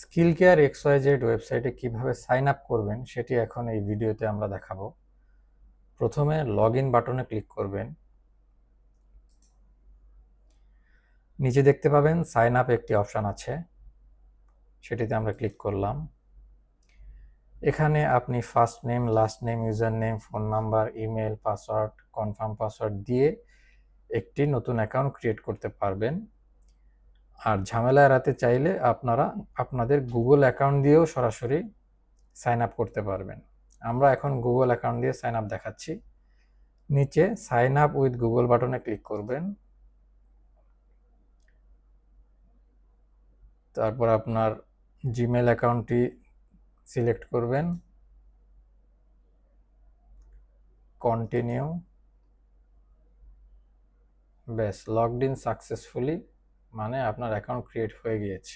Skill care X Y Z ওয়েবসাইটে কীভাবে sign up করবেন সেটি এখন এই ভিডিওতে আমরা দেখাবো। প্রথমে লগ ইন বাটনে ক্লিক করবেন। নিচে দেখতে পাবেন সাইন আপ একটি অপশান আছে। সেটিতে আমরা ক্লিক করলাম। এখানে আপনি first name last name user name phone number email password confirm password দিয়ে একটি নতুন অ্যাকাউন্ট ক্রিয়েট করতে পারবেন। আর ঝামেলা এড়াতে চাইলে আপনারা আপনাদের গুগল অ্যাকাউন্ট দিয়েও সরাসরি সাইন আপ করতে পারবেন। আমরা এখন গুগল অ্যাকাউন্ট দিয়ে সাইন আপ দেখাচ্ছি। নিচে সাইন আপ উইথ গুগল বাটনে ক্লিক করবেন। তারপর আপনার জিমেল অ্যাকাউন্টটি সিলেক্ট করবেন। কন্টিনিউ ব্যাস লগড ইন সাকসেসফুলি মানে আপনার অ্যাকাউন্ট ক্রিয়েট হয়ে গিয়েছে।